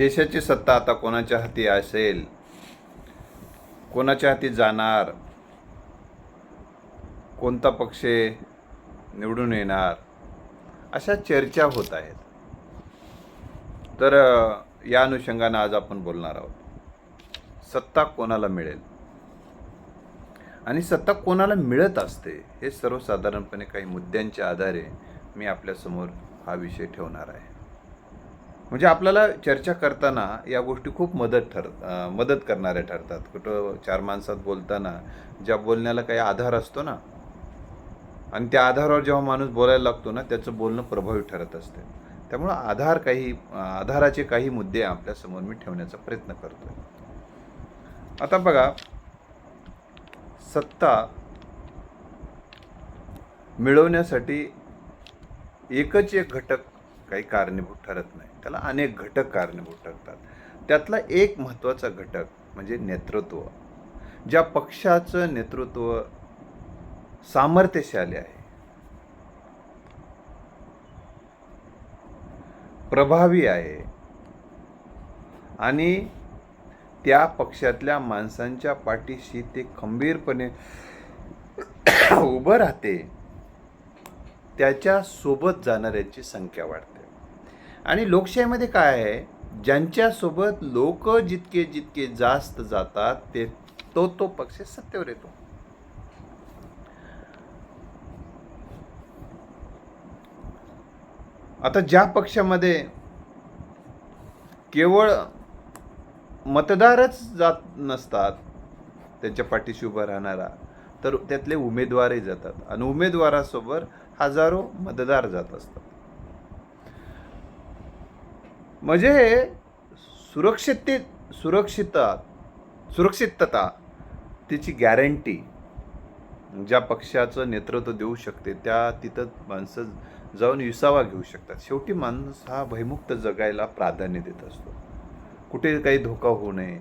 देशाची सत्ता आता कोणाच्या हाती असेल? कोणाच्या हाती जाणार? कोणता पक्ष निवडून येणार? अशा चर्चा होत आहेत. तर या अनुषंगानं आज आपण बोलणार आहोत. सत्ता कोणाला मिळेल? आणि सत्ता कोणाला मिळत असते हे सर्वसाधारणपणे काही मुद्द्यांच्या आधारे मी आपल्यासमोर हा विषय ठेवणार आहे. म्हणजे आपल्याला चर्चा करताना या गोष्टी खूप मदत ठर मदत करणाऱ्या ठरतात. कुठं चार माणसात बोलताना ज्या बोलण्याला काही आधार असतो ना आणि त्या आधारावर जेव्हा माणूस बोलायला लागतो ना त्याचं बोलणं प्रभावी ठरत असते. त्यामुळं आधार काही आधाराचे काही मुद्दे आपल्यासमोर मी ठेवण्याचा प्रयत्न करतो आता बघा सत्ता मिळवण्यासाठी एकच एक घटक काही कारणीभूत ठरत नाही. त्याला अनेक घटक कारणीभूत ठरतात. त्यातला एक महत्त्वाचा घटक म्हणजे नेतृत्व. ज्या पक्षाचं नेतृत्व सामर्थ्यशाली आहे. प्रभावी आहे. आणि त्या पक्षातल्या माणसांच्या पाठीशी ते खंबीरपणे उभं राहते त्याच्या सोबत जाणाऱ्यांची संख्या वाढते. आणि लोकशाहीमध्ये काय आहे? ज्यांच्यासोबत लोक जितके जितके जास्त जातात ते तो तो पक्ष सत्तेवर येतो. आता ज्या पक्षामध्ये केवळ मतदारच जात नसतात त्यांच्या पाठीशी उभा राहणारा तर त्यातले उमेदवारही जातात. आणि उमेदवारासोबत हजारो मतदार जात असतात. म्हणजे सुरक्षित सुरक्षितता सुरक्षितता तिची गॅरंटी ज्या पक्षाचं नेतृत्व देऊ शकते त्या तिथं माणसं जाऊन विसावा घेऊ शकतात. शेवटी माणूस हा भयमुक्त जगायला प्राधान्य देत असतो. कुठे काही धोका होऊ नये.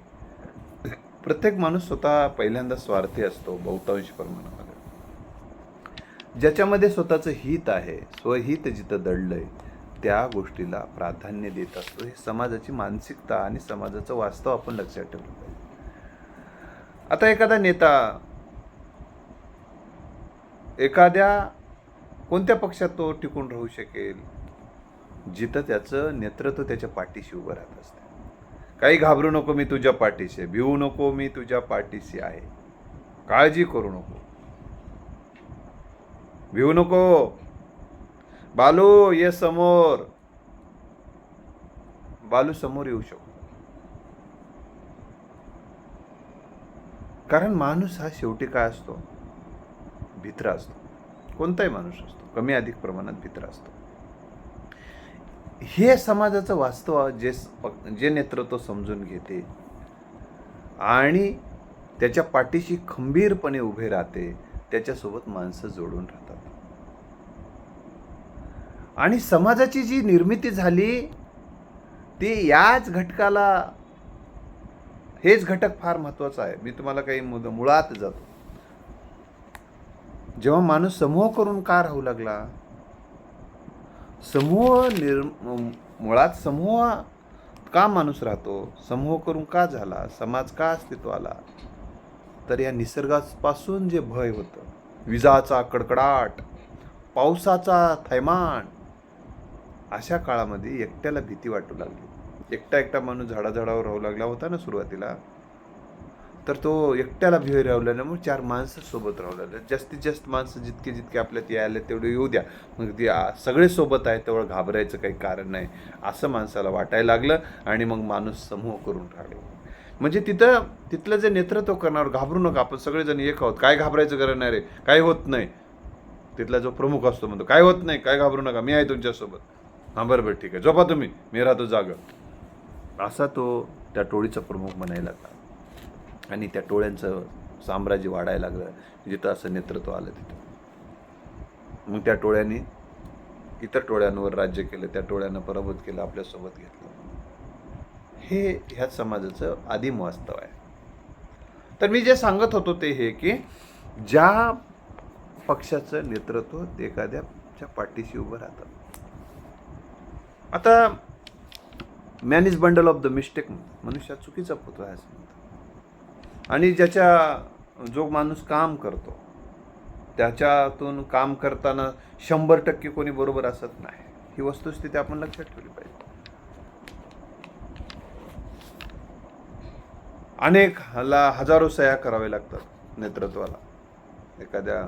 प्रत्येक माणूस स्वतः पहिल्यांदा स्वार्थी असतो बहुतांश प्रमाणामध्ये. ज्याच्यामध्ये स्वतःचं हित आहे स्वहित जिथं दडलं आहे त्या गोष्टीला प्राधान्य देत असतो. हे समाजाची मानसिकता आणि समाजाचं वास्तव आपण लक्षात ठेवलं पाहिजे. आता एखादा नेता एखाद्या कोणत्या पक्षात तो टिकून राहू शकेल? जिथं त्याचं नेतृत्व त्याच्या पाठीशी उभं राहत असते. काही घाबरू नको मी तुझ्या पाठीशी आहे. भिवू नको मी तुझ्या पाठीशी आहे. काळजी करू नको. भिवू नको बालू ये समोर. बालू समोर येऊ शकतो. कारण माणूस हा शेवटी काय असतो? भित्र असतो. कोणताही माणूस असतो. कमी अधिक प्रमाणात भित्र असतो. हे समाजाचं वास्तव जे जे नेतृत्व समजून घेते आणि त्याच्या पाठीशी खंबीरपणे उभे राहते त्याच्यासोबत माणसं जोडून राहतात. आणि समाजाची जी निर्मिती झाली ती याच घटकाला हेच घटक फार महत्त्वाचं आहे. मी तुम्हाला काही मुद मुळात जातो. जेव्हा माणूस समूह करून का राहू लागला? समूह निर मुळात समूह का माणूस राहतो? समूह करून का झाला? समाज का अस्तित्व आला? तर या निसर्गापासून जे भय होतं विजाचा कडकडाट पावसाचा थैमान अशा काळामध्ये एकट्याला भीती वाटू लागली. एकटा एकटा माणूस झाडाझाडावर राहू लागला होता ना सुरुवातीला. तर तो एकट्याला भिवे राहल्यामुळे चार माणसं सोबत राहू लागले. जास्तीत जास्त माणसं जितके जितके आपल्यात यायला तेवढे येऊ द्या. मग ते सगळे सोबत आहेत तेवढं घाबरायचं काही कारण नाही असं माणसाला वाटायला लागलं आणि मग माणूस समूह करून राहिले. म्हणजे तिथं तिथलं जे नेतृत्व करणार घाबरू नका आपण सगळेजण एक आहोत. काय घाबरायचं करणार रे? काय होत नाही? तिथला जो प्रमुख असतो म्हणतो काय होत नाही? काय घाबरू नका मी आहे तुमच्यासोबत. हां बरं बरं ठीक आहे. झोपा तुम्ही. मी राहतो जागं. असा तो त्या टोळीचा प्रमुख म्हणायला लागला. आणि त्या टोळ्यांचं साम्राज्य वाढायला लागलं. जिथं असं नेतृत्व आलं तिथं. मग त्या टोळ्यांनी इतर टोळ्यांवर राज्य केलं. त्या टोळ्यांना पराभूत केलं. आपल्यासोबत घेतलं. हे ह्या समाजाचं आदिम वास्तव आहे. तर मी जे सांगत होतो ते हे की ज्या पक्षाचं नेतृत्व ते एखाद्याच्या पाठीशी उभं राहतं. आता man is bundle of the mistake मनुष्य चुकीचा पुतळा आहे असं म्हणतात. आणि ज्याच्या जो माणूस काम करतो त्याच्यातून काम करताना शंभर टक्के कोणी बरोबर असत नाही. ही वस्तुस्थिती आपण लक्षात ठेवली पाहिजे. अनेक ला हजारो सह्या कराव्या लागतात नेतृत्वाला. एखाद्या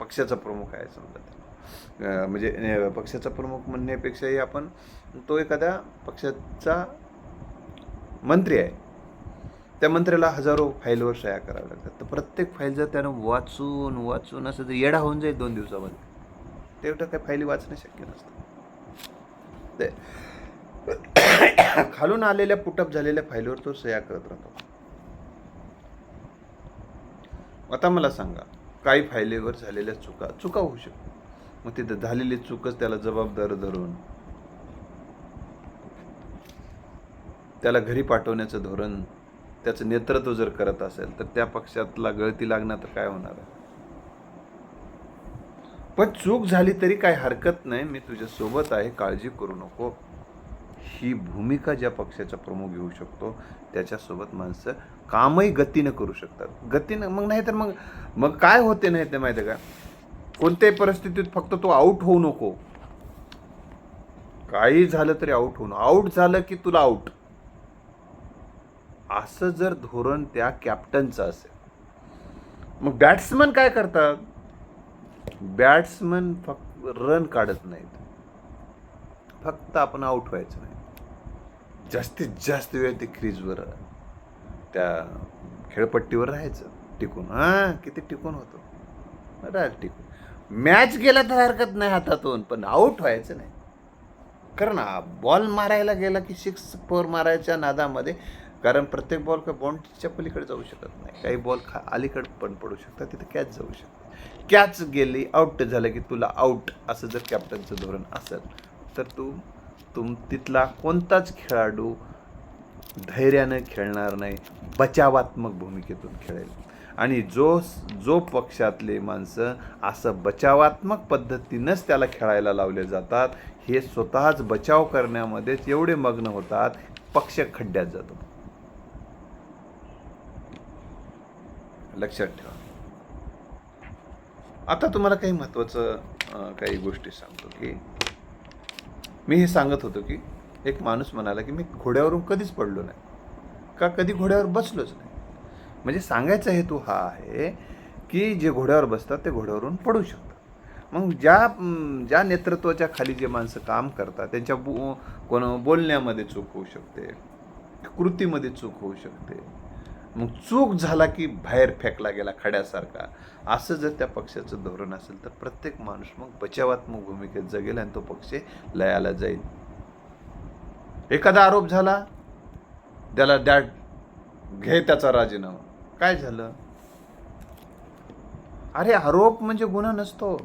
पक्षाचा प्रमुख आहे समजा. म्हणजे पक्षाचा प्रमुख म्हणण्यापेक्षाही आपण तो एखाद्या पक्षाचा मंत्री आहे. त्या मंत्र्याला हजारो फाईलवर सह्या कराव्या लागतात. तर प्रत्येक फाईल जर त्यानं वाचून वाचून असं जर येडा होऊन जाईल दोन दिवसामध्ये तेवढं काही फाईली वाचणं शक्य नसतं. ते खालून आलेल्या पुटअप झालेल्या फाईलवर तो सह्या करत राहतो. आता मला सांगा काही फायलीवर झालेल्या चुका चुका होऊ शकतात. मग तिथं झालेली चूकच त्याला जबाबदार धरून. त्याला घरी पाठवण्याचं धोरण त्याचं नेतृत्व जर करत असेल तर त्या पक्षातला गळती लागणार तर काय होणार आहे? पण चूक झाली तरी काय हरकत नाही. मी तुझ्या सोबत आहे काळजी करू नको. ही भूमिका ज्या पक्षाचा प्रमुख घेऊ शकतो त्याच्यासोबत माणसं कामही गतीनं करू शकतात. गतीनं मग नाही तर मग मग काय होते नाही ते माहिती आहे का? कोणत्याही परिस्थितीत फक्त तो आऊट होऊ नको. काही झालं तरी आऊट होऊ नको आऊट झालं की तुला आऊट असं जर धोरण त्या कॅप्टनचं असेल. मग बॅट्समन काय करतात? बॅट्समन फक्त रन काढत नाहीत. फक्त आपण आऊट व्हायचं नाही. जास्तीत जास्त वेळ ते क्रीजवर त्या खेळपट्टीवर राहायचं. टिकून. हां किती टिकून होतो? राहायला टिकून. मॅच गेला तर हरकत नाही हातातून पण आऊट व्हायचं नाही. कारण बॉल मारायला गेला की सिक्स फोर मारायच्या नादामध्ये कारण प्रत्येक बॉल का बॉन्डच्या पलीकडे जाऊ शकत नाही. काही बॉल खा अलीकडे पण पडू शकतात तिथे कॅच जाऊ शकते कॅच गेली आउट झालं की तुला आऊट असं जर कॅप्टनचं धोरण असेल तर तू तुम तिथला कोणताच खेळाडू धैर्यानं खेळणार नाही बचावात्मक भूमिकेतून खेळेल. आणि जो जो पक्षातले माणसं असं बचावात्मक पद्धतीनंच त्याला खेळायला लावले जातात हे स्वतःच बचाव करण्यामध्येच एवढे मग्न होतात पक्ष खड्ड्यात जातो. लक्षात ठेवा. आता तुम्हाला काही महत्त्वाचं काही गोष्टी सांगतो की मी हे सांगत होतो की एक माणूस म्हणाला की मी घोड्यावरून कधीच पडलो नाही. का कधी घोड्यावर बसलोच नाही? म्हणजे सांगायचा हेतू हा आहे की जे घोड्यावर बसतात ते घोड्यावरून पडू शकतात. मग ज्या ज्या नेतृत्वाच्या खाली जे माणसं काम करतात त्यांच्या बो कोण बोलण्यामध्ये चूक होऊ शकते कृतीमध्ये चूक होऊ शकते. मग चूक झाला की बाहेर फेकला गेला खड्यासारखा. असं जर त्या पक्षाचं धोरण असेल तर प्रत्येक माणूस मग बचावात्मक भूमिकेत जगेल आणि तो पक्ष लयाला जाईल. एखादा आरोप झाला त्याला द्या घे त्याचा राजीनामा. काय झालं? अरे आरोप म्हणजे गुन्हा नसतो.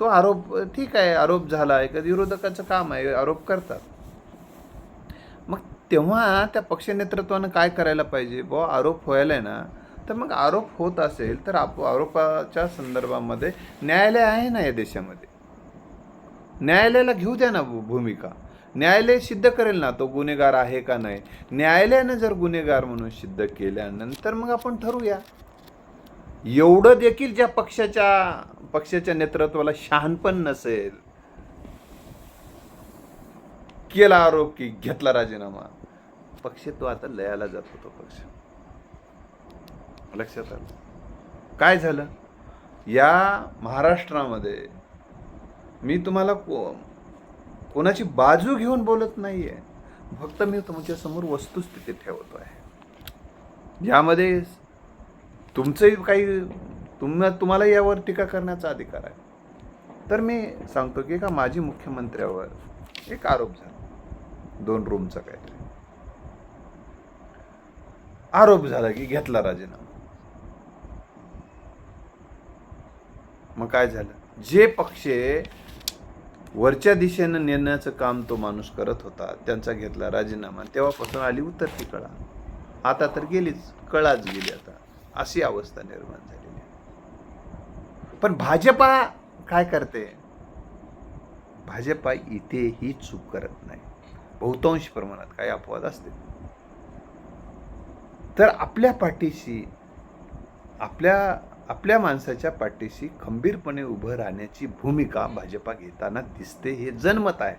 तो आरोप ठीक आहे आरोप झाला. एखाद्या विरोधकाचं काम आहे आरोप करतात. मग तेव्हा त्या पक्ष नेतृत्वानं काय करायला पाहिजे? बुवा आरोप व्हायला ना तर मग आरोप होत असेल तर आप आरोपाच्या संदर्भामध्ये न्यायालय आहे ना या देशामध्ये? न्यायालयाला घेऊ द्या ना भूमिका. न्यायालय सिद्ध करेल ना तो गुन्हेगार आहे का नाही? न्यायालयानं जर गुन्हेगार म्हणून सिद्ध केल्यानंतर मग आपण ठरवूया. एवढं देखील ज्या पक्षाच्या पक्षाच्या नेतृत्वाला शहाणपण नसेल. केला आरोप की घेतला राजीनामा. पक्ष तो आता लयाला जातो तो पक्ष. लक्षात आलं? काय झालं? या महाराष्ट्रामध्ये मी तुम्हाला को कोणाची बाजू घेऊन बोलत नाही आहे फक्त मी तुमच्यासमोर वस्तुस्थिती ठेवतो आहे. यामध्ये तुमचंही काही तुम तुम्हाला यावर टीका करण्याचा अधिकार आहे. तर मी सांगतो की का माजी मुख्यमंत्र्यावर एक आरोप झाला. दोन रूमचा काहीतरी. आरोप झाला की घेतला राजीनामा. मग काय झालं? जे पक्ष वरच्या दिशेनं नेण्याचं काम तो माणूस करत होता त्यांचा घेतला राजीनामा. तेव्हापासून आली उतरती कळा. आता तर गेलीच कळाच गेली आता. अशी अवस्था निर्माण झालेली आहे. पण भाजपा काय करते? भाजपा इथेही चूक करत नाही. बहुतांश प्रमाणात काही अपवाद असते. तर आपल्या पाठीशी आपल्या आपल्या माणसाच्या पाठीशी खंबीरपणे उभं राहण्याची भूमिका भाजपा घेताना दिसते हे जनमत आहे.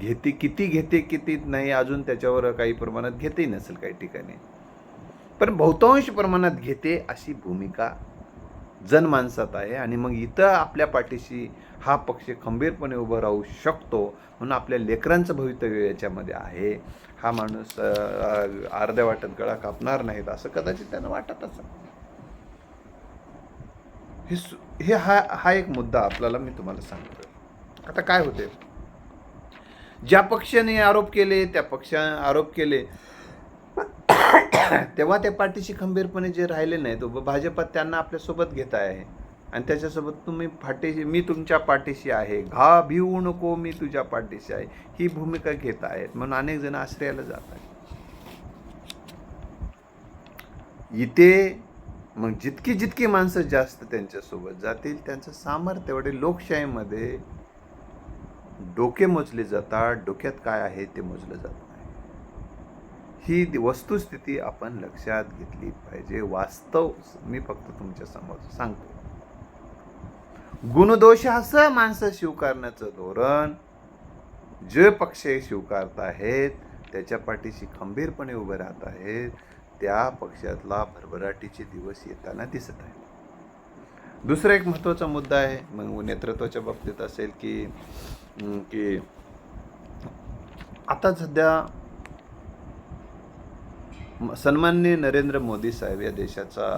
घेते किती घेते किती नाही अजून त्याच्यावर काही प्रमाणात घेते नसेल काही ठिकाणी. पण बहुतांश प्रमाणात घेते अशी भूमिका जनमानसात आहे आणि मग इथं आपल्या पाठीशी हा पक्ष खंबीरपणे उभं राहू शकतो म्हणून आपल्या लेकरांचं भवितव्य याच्यामध्ये आहे. हा माणूस अर्ध्या वाटत गळा कापणार नाहीत असं कदाचित त्यांना वाटत असं हे सु- हे हा हा एक मुद्दा आपल्याला मी तुम्हाला सांगतो आता काय होते? ज्या पक्षाने आरोप केले त्या पक्षाने आरोप केले तेव्हा त्या पार्टीशी खंबीरपणे जे राहिले नाहीत तो भाजपात त्यांना आपल्यासोबत घेत आहे. आणि त्याच्यासोबत तुम्ही पाठीशी मी तुमच्या पाठीशी आहे. घा भिवू नको मी तुझ्या पाठीशी आहे. ही भूमिका घेत आहेत. म्हणून अनेक जण आश्रयाला जात आहेत. इथे मग जितकी जितकी माणसं जास्त त्यांच्यासोबत जातील त्यांचं सामर्थ्य एवढे लोकशाहीमध्ये डोके मोजले जातात डोक्यात काय आहे ते मोजलं जात नाही. ही वस्तुस्थिती आपण लक्षात घेतली पाहिजे. वास्तव मी फक्त तुमच्यासमोर सांगतो. गुणदोष असं माणसं स्वीकारण्याचं धोरण जे पक्ष स्वीकारत आहेत त्याच्या पाठीशी खंबीरपणे उभे राहत आहेत त्या पक्षातला भरभराटीचे दिवस येताना दिसत आहेत. दुसरा एक महत्त्वाचा मुद्दा आहे मग नेतृत्वाच्या बाबतीत असेल की की आता सध्या सन्माननीय नरेंद्र मोदी साहेब या देशाचा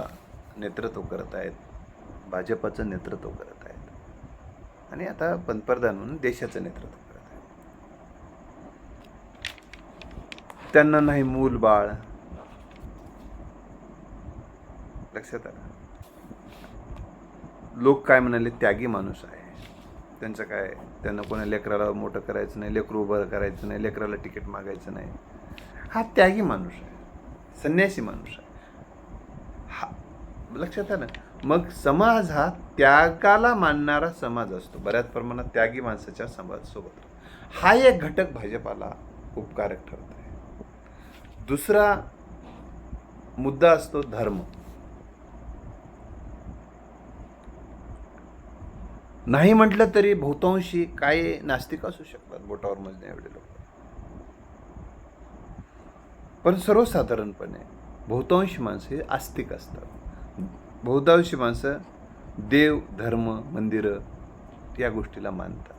नेतृत्व करत आहेत भाजपाचं नेतृत्व करत आहेत. आणि आता पंतप्रधान म्हणून देशाचं नेतृत्व करत आहेत. त्यांना नाही मूल बाळ लक्षात आलं. लोक काय म्हणाले त्यागी माणूस आहे. त्यांचं काय त्यांना कोणा लेकराला मोठं करायचं नाही लेकरू उभं करायचं नाही लेकराला तिकीट मागायचं नाही. हा त्यागी माणूस आहे. संन्यासी माणूस आहे. हा लक्षात आलं? मग समाज हा त्यागाला मानणारा समाज असतो. बऱ्याच प्रमाणात त्यागी माणसाच्या समाजासोबत. हा एक घटक भाजपाला उपकारक ठरत आहे दुसरा मुद्दा असतो धर्म. नाही म्हटलं तरी बहुतांशी काही नास्तिक असू शकतात बोटावर मजणे एवढे लोक. पण सर्वसाधारणपणे बहुतांशी माणसं हे आस्तिक असतात. बहुतांशी माणसं देव धर्म मंदिरं या गोष्टीला मानतात.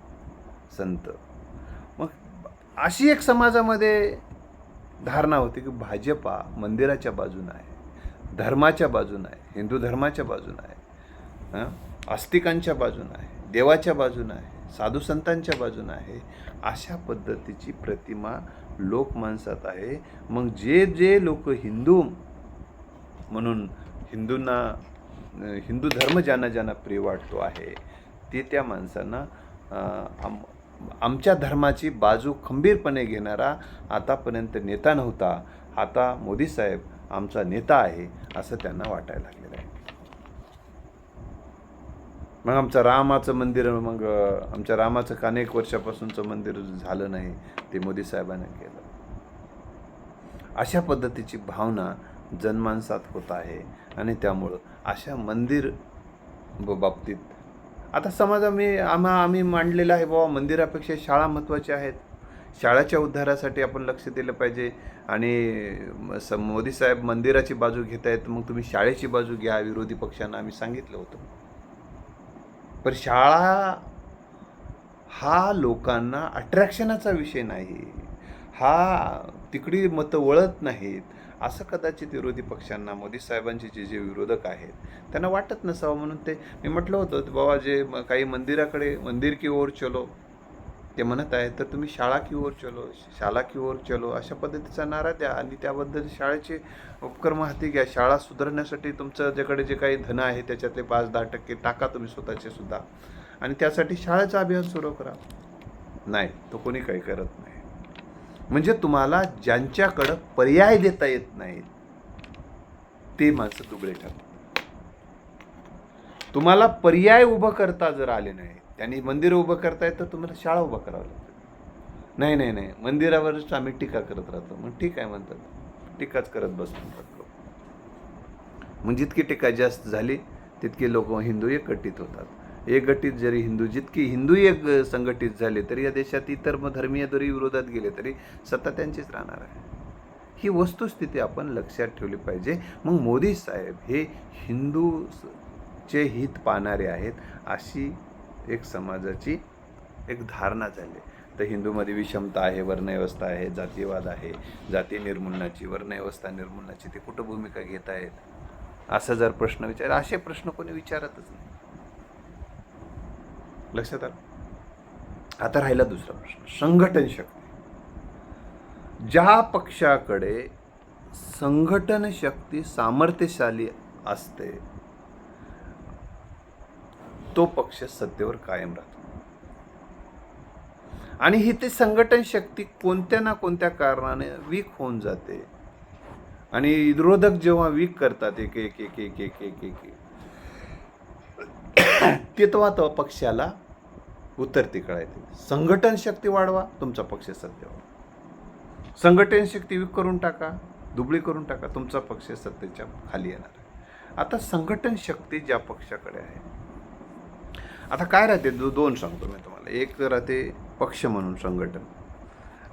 संत. मग अशी एक समाजामध्ये धारणा होती की भाजपा मंदिराच्या बाजूनं आहे धर्माच्या बाजूनं आहे हिंदू धर्माच्या बाजून आहे. हं? आस्तिकांच्या बाजूनं आहे देवाच्या बाजूनं आहे साधुसंतांच्या बाजून आहे अशा पद्धतीची प्रतिमा लोकमानसात आहे. मग जे जे लोक हिंदू म्हणून हिंदूंना हिंदू धर्म ज्यांना ज्यांना प्रिय वाटतो आहे ते त्या माणसांना आम आमच्या धर्माची बाजू खंबीरपणे घेणारा आतापर्यंत नेता नव्हता. आता मोदी साहेब आमचा नेता आहे असं त्यांना वाटायला लागलेलं आहे. मग आमचं रामाचं मंदिर मग आमच्या रामाचं का अनेक वर्षापासूनचं मंदिर झालं नाही ते मोदी साहेबांनी केलं. अशा पद्धतीची भावना जनमानसात होत आहे आणि त्यामुळं अशा मंदिर ब- बाबतीत आता समाजा मी आम्हा आम्ही मांडलेलं आहे बाबा मंदिरापेक्षा शाळा महत्त्वाच्या आहेत. शाळेच्या उद्धारासाठी आपण लक्ष दिलं पाहिजे आणि स- मोदी साहेब मंदिराची बाजू घेत आहेत मग तुम्ही शाळेची बाजू घ्या विरोधी पक्षांना आम्ही सांगितलं होतं. पण शाळा हा लोकांना अट्रॅक्शनाचा विषय नाही. हा तिकडी मतं वळत नाहीत. असं कदाचित विरोधी पक्षांना मोदी साहेबांचे जे जे विरोधक आहेत त्यांना वाटत नसावं म्हणून ते मी म्हटलं होतं बाबा जे काही मंदिराकडे मंदिर की ओर चलो. ते म्हणत आहे तर तुम्ही शाळा की ओर चलो शाळा की ओर चलो अशा पद्धतीचा नारा द्या आणि त्याबद्दल शाळेचे उपक्रम हाती घ्या. शाळा सुधारण्यासाठी तुमचं ज्याकडे जे काही धन आहे त्याच्यातले पाच दहा टक्के टाका तुम्ही स्वतःचे सुद्धा. आणि त्यासाठी शाळेचं अभियान सुरू करा. नाही तो कोणी काही करत नाही. म्हणजे तुम्हाला ज्यांच्याकडं पर्याय देता येत नाहीत ते माणसं दुबळे ठरतात. तुम्हाला पर्याय उभं करता जर आले नाही त्यांनी मंदिर उभं करतायत तर तुम्हाला शाळा उभं करावं लागते. नाही नाही नाही. मंदिरावरच आम्ही टीका करत राहतो. मग ठीक आहे म्हणतात. टीकाच करत बसतो. लोक मग जितकी टीका जास्त झाली तितके लोक हिंदू एकगठीत होतात. एकगटीत जरी हिंदू जितकी हिंदू एक संघटित झाले तरी या देशात इतर मग धर्मीय जरी विरोधात गेले तरी सत्ता त्यांचीच राहणार आहे. ही वस्तुस्थिती आपण लक्षात ठेवली पाहिजे. मग मोदी साहेब हे हिंदूचे हित पाहणारे आहेत अशी एक समाजाची एक धारणा झाली. तर हिंदूमध्ये विषमता आहे वर्णव्यवस्था आहे जातीयवाद आहे जाती निर्मूलनाची वर्णव्यवस्था निर्मूलनाची ते कुठं भूमिका घेत आहेत? असा जर प्रश्न विचार असे प्रश्न कोणी विचारतच नाही. लक्षात आलं? आता राहिला दुसरा प्रश्न संघटन शक्ती. ज्या पक्षाकडे संघटन शक्ती सामर्थ्यशाली असते तो पक्ष सत्तेवर कायम राहतो. आणि ही ते संघटन शक्ती कोणत्या ना कोणत्या कारणाने वीक होऊन जाते. आणि विरोधक जेव्हा वीक करतात एक एक एक एक एक एक एक तेव्हा तो पक्षाला उत्तरती कळायते संघटन शक्ती वाढवा तुमचा पक्ष सत्तेवर. संघटन शक्ती वीक करून टाका दुबळी करून टाका तुमचा पक्ष सत्तेच्या खाली येणार. आहे आता संघटन शक्ती ज्या पक्षाकडे आहे आता काय राहते? दो दोन सांगतो मी तुम्हाला. एक राहते पक्ष म्हणून संघटन.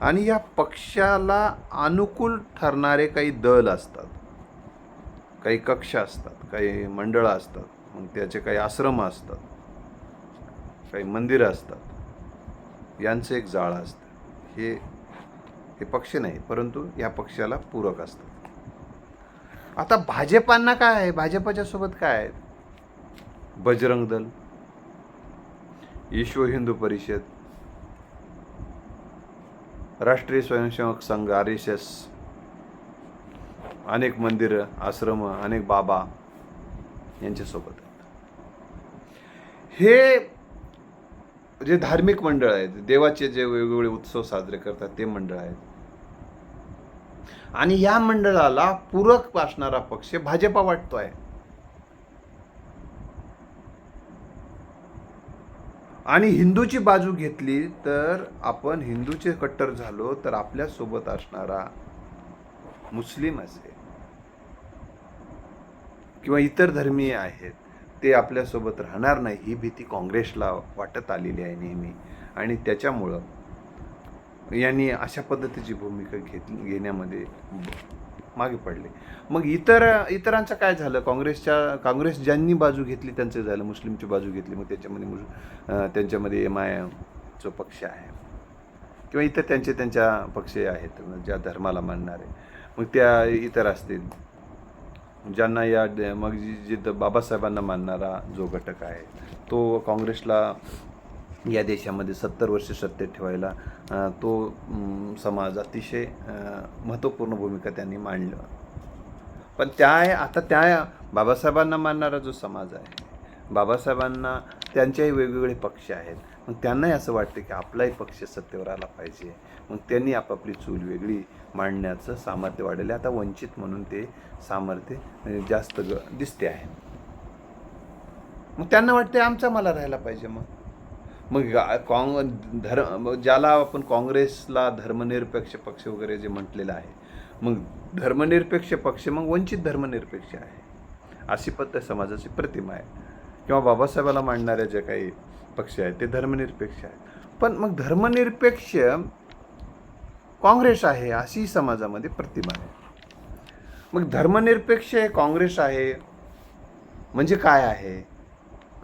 आणि या पक्षाला अनुकूल ठरणारे काही दल असतात. काही कक्ष असतात काही मंडळं असतात मग त्याचे काही आश्रम असतात काही मंदिरं असतात. यांचं एक जाळं असतं. हे हे पक्ष नाही परंतु या पक्षाला पूरक असतात. आता भाजपांना काय आहे? भाजपाच्या सोबत काय आहे? बजरंग दल. विश्व हिंदू परिषद राष्ट्रीय Swayamsevak Sangh R S S अनेक मंदिरं आश्रम अनेक बाबा यांच्यासोबत आहेत. हे जे धार्मिक मंडळ आहेत देवाचे जे वेगवेगळे उत्सव साजरे करतात ते मंडळ आहेत. आणि या मंडळाला पूरक असणारा पक्ष भाजपा वाटतोय. आणि हिंदूची बाजू घेतली तर आपण हिंदूचे कट्टर झालो तर आपल्यासोबत असणारा मुस्लिम असेल. किंवा इतर धर्मीय आहेत ते आपल्यासोबत राहणार नाही ही भीती काँग्रेसला वाटत आलेली आहे नेहमी. आणि त्याच्यामुळं यांनी अशा पद्धतीची भूमिका घेत घेण्यामध्ये मागे पडले. मग इतर इतरांचं काय झालं? काँग्रेसच्या काँग्रेस ज्यांनी बाजू घेतली त्यांचं झालं. मुस्लिमची बाजू घेतली मग त्याच्यामध्ये मुस त्यांच्यामध्ये एम आय जो पक्ष आहे. किंवा इतर त्यांचे त्यांच्या पक्ष आहेत ज्या धर्माला मानणारे. मग त्या इतर असतील. ज्यांना या मग जी द- बाबासाहेबांना मानणारा जो घटक आहे तो काँग्रेसला या देशामध्ये सत्तर वर्ष सत्तेत ठेवायला तो समाज अतिशय महत्त्वपूर्ण भूमिका त्यांनी मांडलं. पण त्या आता त्या बाबासाहेबांना मानणारा जो समाज आहे बाबासाहेबांना त्यांचेही वेगवेगळे पक्ष आहेत. मग त्यांनाही असं वाटतं की आपलाही पक्ष सत्तेवर आला पाहिजे. मग त्यांनी आपापली चूल वेगळी मांडण्याचं सामर्थ्य वाढले आता वंचित म्हणून ते सामर्थ्य जास्त ग दिसते आहे. मग त्यांना वाटते आमचा मला राहायला पाहिजे मग. मग काँग धर्म ज्याला आपण काँग्रेसला धर्मनिरपेक्ष पक्ष वगैरे जे म्हटलेलं आहे मग धर्मनिरपेक्ष पक्ष मग वंचित धर्मनिरपेक्ष आहे. अशी पद्धत समाजाची प्रतिमा आहे. किंवा बाबासाहेबाला मांडणारे जे काही पक्ष आहेत ते धर्मनिरपेक्ष आहेत. पण मग धर्मनिरपेक्ष काँग्रेस आहे अशी समाजामध्ये प्रतिमा आहे. मग धर्मनिरपेक्ष हे काँग्रेस आहे म्हणजे काय आहे?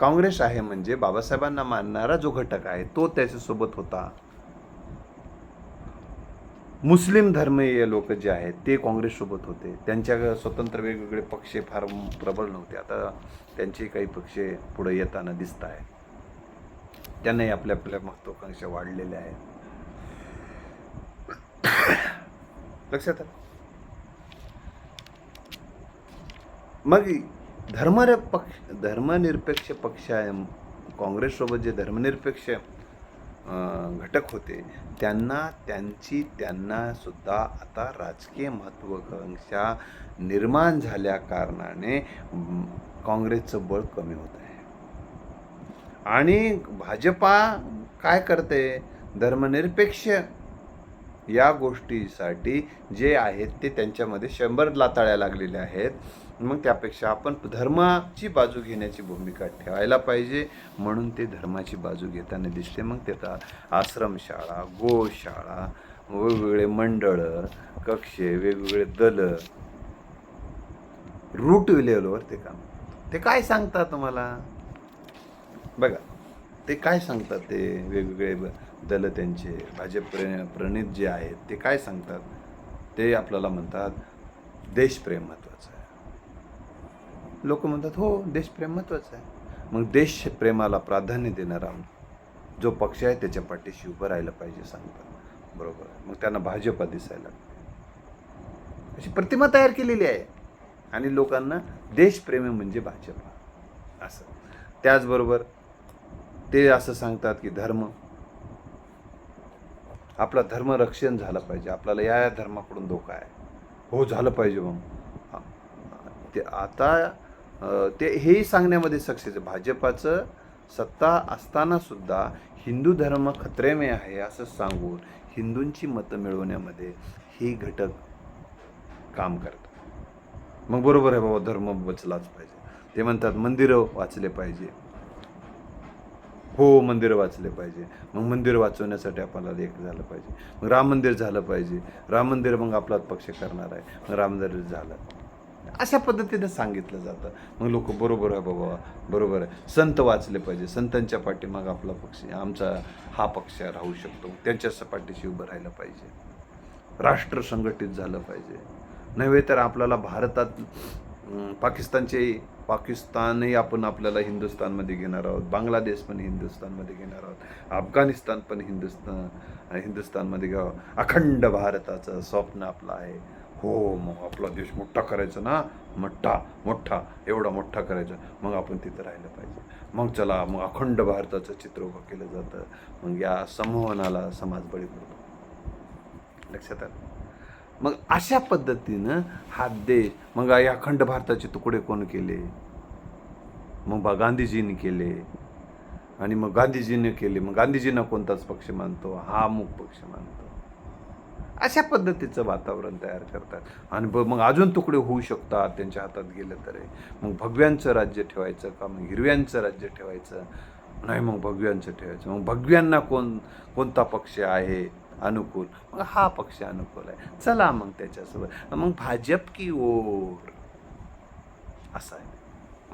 काँग्रेस आहे म्हणजे बाबासाहेबांना मानणारा जो घटक आहे तो त्याच्यासोबत होता. मुस्लिम धर्मीय लोक जे आहेत ते काँग्रेससोबत होते. त्यांच्या स्वतंत्र वेगवेगळे पक्ष फार प्रबळ नव्हते. आता त्यांचे काही पक्ष पुढे येताना दिसत आहेत. त्यांनाही आपल्या आपल्या महत्वाकांक्षा वाढलेल्या आहेत. लक्षात आलं? मग धर्म पक्ष धर्मनिरपेक्ष पक्ष आहे. काँग्रेससोबत जे धर्मनिरपेक्ष घटक होते त्यांना त्यांची त्यांनासुद्धा आता राजकीय महत्त्वाकांक्षा निर्माण झाल्या कारणाने काँग्रेसचं बळ कमी होत आहे. आणि भाजपा काय करते? धर्मनिरपेक्ष या गोष्टीसाठी जे आहेत ते त्यांच्यामध्ये शंभर लाताळ्या लागलेल्या आहेत. मग त्यापेक्षा आपण धर्माची बाजू घेण्याची भूमिका ठेवायला पाहिजे. म्हणून ते धर्माची बाजू घेताना दिसते. मग त्याचा आश्रमशाळा गोशाळा वेगवेगळे मंडळं कक्षे वेगवेगळे दलं रूट लेवलवर ते काम. ते काय सांगतात तुम्हाला? बघा ते काय सांगतात ते वेगवेगळे ब- दल त्यांचे? भाजप प्र प्रणित जे आहेत ते काय सांगतात? ते आपल्याला म्हणतात देशप्रेम महत्त्वाचं लोक म्हणतात हो देशप्रेम महत्त्वाचं आहे. मग देशप्रेमाला प्राधान्य देणारा जो पक्ष आहे त्याच्या पाठीशी उभं राहिलं पाहिजे सांगतात. बरोबर. आहे मग त्यांना भाजपा दिसायला अशी प्रतिमा तयार केलेली आहे. आणि लोकांना देशप्रेमी म्हणजे भाजपा. असं. त्याचबरोबर ते असं सांगतात की धर्म आपला धर्म रक्षण झालं पाहिजे. आपल्याला या या धर्माकडून धोका आहे. हो झालं पाहिजे मग ते आता ते हेही सांगण्यामध्ये सक्सेस आहे. भाजपाचं सत्ता असताना सुद्धा हिंदू धर्म खतरे आहे असं सांगून हिंदूंची मतं मिळवण्यामध्ये ही घटक काम करतात मग बरोबर आहे बाबा धर्म बचलाच पाहिजे. ते म्हणतात मंदिरं वाचले पाहिजे. हो मंदिरं वाचले पाहिजे. मग मंदिर वाचवण्यासाठी आपल्याला एक झालं पाहिजे. मग राम मंदिर झालं पाहिजे. राम मंदिर मग आपलाच पक्ष करणार आहे. मग राम मंदिर झालं. अशा पद्धतीनं सांगितलं जातं. मग लोक बरोबर आहे बाबा बरोबर आहे. संत वाचले पाहिजे. संतांच्या पाठीमाग आपला पक्ष आमचा हा पक्ष राहू शकतो. त्यांच्याच पाठीशी उभं राहिलं पाहिजे. राष्ट्र संघटित झालं पाहिजे. नव्हे तर आपल्याला भारतात पाकिस्तानचे पाकिस्तानही आपण आपल्याला हिंदुस्थानमध्ये घेणार आहोत. बांगलादेश पण हिंदुस्थानमध्ये घेणार आहोत. अफगाणिस्तान पण हिंदुस्थान हिंदुस्थानमध्ये घ्यावं. अखंड भारताचं स्वप्न आपलं आहे. हो मग आपला देश मोठा करायचा ना? मोठा मोठा एवढा मोठा करायचा. मग आपण तिथं राहिलं पाहिजे. मग चला मग अखंड भारताचं चित्र उभं केलं जातं. मग या संमोहनाला समाज बळी पडतो. लक्षात आलं? मग अशा पद्धतीनं हा देश मग या अखंड भारताचे तुकडे कोण केले? मग बा गांधीजींनी केले. आणि मग गांधीजीने केले. मग गांधीजींना कोणताच पक्ष मानतो? हा मूक पक्ष मानतो. अशा पद्धतीचं वातावरण तयार करतात. आणि मग अजून तुकडे होऊ शकतात त्यांच्या हातात गेलं तर. मग भगव्यांचं राज्य ठेवायचं का? मग हिरव्यांचं राज्य ठेवायचं? नाही मग भगव्यांचं ठेवायचं. मग भगव्यांना कोण कोणता पक्ष आहे? अनुकूल. मग हा पक्ष अनुकूल आहे. चला मग त्याच्यासोबत. मग भाजप की ओर? असं आहे.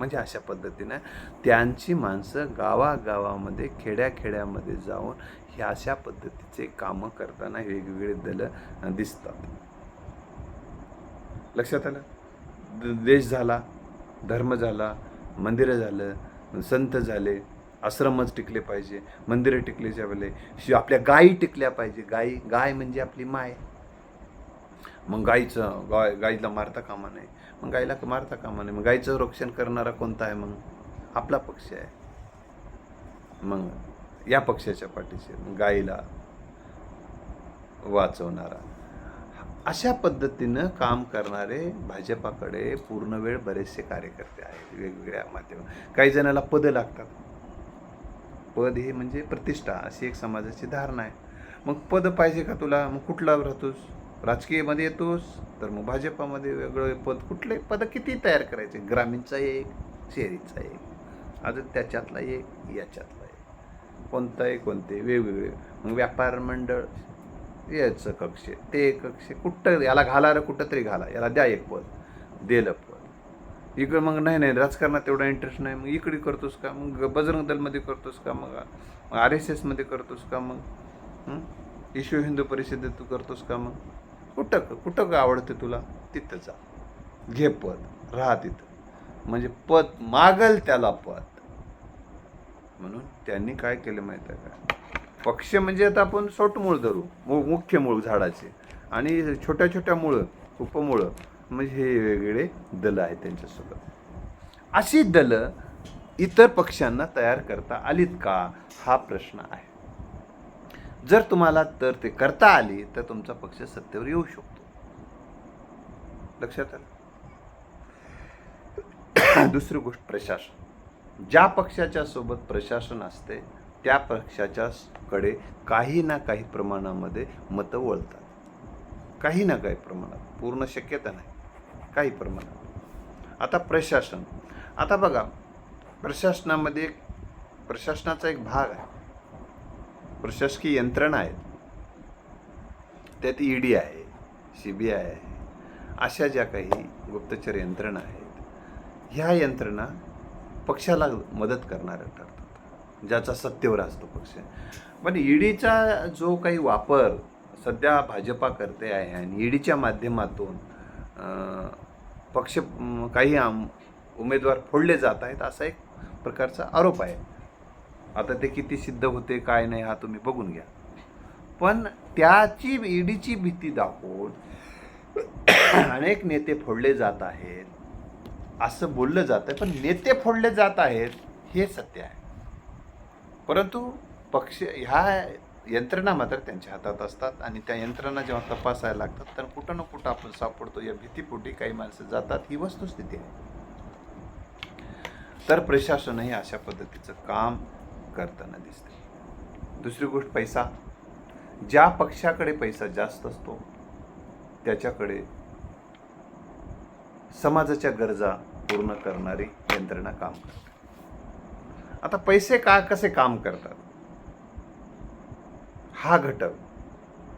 म्हणजे अशा पद्धतीनं त्यांची माणसं गावागावामध्ये खेड्याखेड्यामध्ये जाऊन हे अशा पद्धतीचे कामं करताना वेगवेगळे दलं दिसतात. लक्षात आलं? द- देश झाला धर्म झाला मंदिरं झालं संत झाले आश्रमच टिकले पाहिजे मंदिरं टिकले जावले आपल्या गायी टिकल्या पाहिजे. गायी गाय म्हणजे आपली माय. मग गाईचं गाय गाईला मारता कामा नाही मग गाईला मारता कामा नाही मग गाईचं रक्षण करणारा कोणता आहे मग? आपला पक्ष आहे. मग या पक्षाच्या पाठीशी मग गाईला वाचवणारा. अशा पद्धतीनं काम करणारे भाजपाकडे पूर्ण वेळ बरेचसे कार्यकर्ते आहेत. वेगवेगळ्या माध्यमात काही जणाला पदं लागतात. पद हे म्हणजे प्रतिष्ठा अशी एक समाजाची धारणा आहे. मग पद पाहिजे का तुला? मग कुठला राहतोस? राजकीयमध्ये येतोस तर मग भाजपामध्ये वेगळं पद कुठले पद किती तयार करायचे? ग्रामीणचा एक शहरीचा एक अजून त्याच्यातला एक याच्यातला एक. कोणताही कोणते वेगवेगळे. मग व्यापार मंडळ याचं कक्ष ते कक्ष कुठं याला घाला रे कुठं तरी घाला. याला द्या एक पद दिलं पद. इकडं मग नाही नाही राजकारणात तेवढा इंटरेस्ट नाही. मग इकडे करतोस का? मग बजरंग दलमध्ये करतोस का? मग आर एस एसमध्ये करतोस का? मग इशू विश्व हिंदू परिषदेत तू करतोस का? मग कुठं कुठं आवडतं तुला? तिथं जा. घे पद. राहा तिथं. म्हणजे पद मागल त्याला पद. म्हणून त्यांनी काय केलं माहिती आहे का? पक्ष म्हणजे आता आपण सोटमूळ धरू. मु मुख्य मूळ झाडाचे. आणि छोट्या छोट्या मुळं उपमुळं म्हणजे हे वेगवेगळे दलं आहेत त्यांच्यासोबत. अशी दलं इतर पक्षांना तयार करता आलीत का? हा प्रश्न आहे. जर तुम्हाला तर ते करता आली तर तुमचा पक्ष सत्तेवर येऊ शकतो. लक्षात आलं? दुसरी गोष्ट प्रशासन. ज्या पक्षाच्या सोबत प्रशासन असते त्या पक्षाच्या कडे काही ना काही प्रमाणामध्ये मतं वळतात. काही ना काही प्रमाणात. पूर्ण शक्यता नाही. काही प्रमाणात. आता प्रशासन. आता बघा प्रशासनामध्ये एक प्रशासनाचा एक भाग आहे. प्रशासकीय यंत्रणा आहेत. त्यात ई डी आहे सी बी आय आहे अशा ज्या काही गुप्तचर यंत्रणा आहेत ह्या यंत्रणा पक्षाला मदत करणाऱ्या ठरतात ज्याचा सत्तेवर असतो पक्ष. पण ईडीचा जो काही वापर सध्या भाजपा करते आहे आणि ईडीच्या माध्यमातून पक्ष काही आम उमेदवार फोडले जात आहेत असा एक प्रकारचा आरोप आहे. आता ते किती सिद्ध होते काय नाही हा तुम्ही बघून घ्या. पण त्याची ईडीची भीती दाखवून अनेक नेते फोडले जात आहेत असं बोललं जातं पण नेते फोडले जात आहेत हे सत्य आहे. परंतु पक्ष ह्या यंत्रणा मात्र त्यांच्या हातात असतात आणि त्या यंत्रणा जेव्हा तपासायला लागतात तर कुठं ना कुठं आपण सापडतो या भीतीपोटी काही माणसं जातात ही वस्तुस्थिती आहे. तर प्रशासनही अशा पद्धतीचं काम करताना दिसते. दुसरी गोष्ट पैसा. ज्या पक्षाकडे पैसा जास्त असतो त्याच्याकडे समाजाच्या गरजा पूर्ण करणारी यंत्रणा काम करते. आता पैसे का कसे काम करतात? हा घटक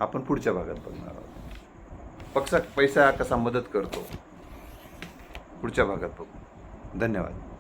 आपण पुढच्या भागात बघणार आहोत. पक्ष पैसा कसा मदत करतो? पुढच्या भागात बघू. धन्यवाद.